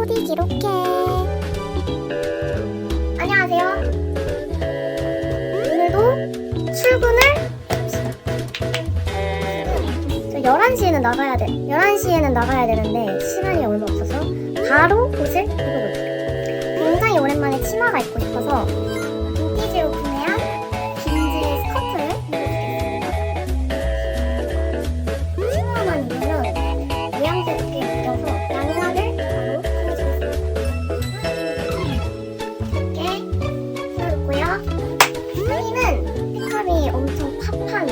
코디 기록해. 안녕하세요. 오늘도 출근을 저 11시에는 나가야 돼. 11시에는 나가야 되는데 시간이 얼마 없어서 바로 옷을 입어볼게요. 굉장히 오랜만에 치마가 입고 싶어서 엄청 팝한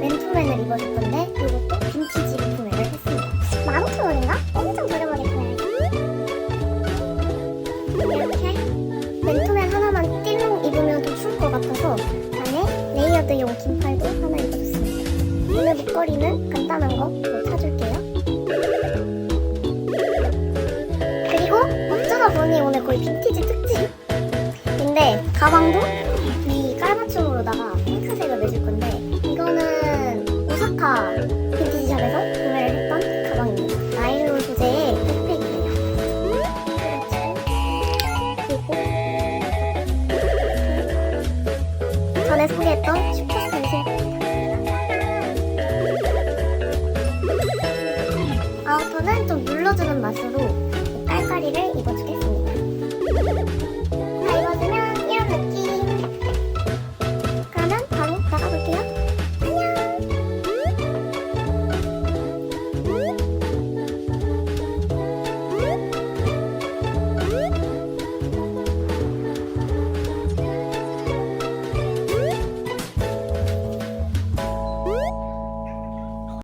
맨투맨을 입어줄 건데 이것도 빈티지로 구매를 했습니다. 15,000원인가? 엄청 저렴하게 구매했어요. 이렇게 맨투맨 하나만 띠롱 입으면 더 추울 것 같아서 안에 레이어드용 긴팔도 하나 입어줬습니다. 오늘 목걸이는 간단한 거뭐 사줄게요. 그리고 어쩌다 보니 오늘 거의 빈티지 특집인데 가방도 이 오사카 빈티지샵에서 구매를 했던 가방입니다. 나일론 소재의. 그리고 전에 소개했던 슈퍼스타일 신발입니다. 아우터는 좀 눌러주는 맛으로 깔깔이를 입어주겠습니다.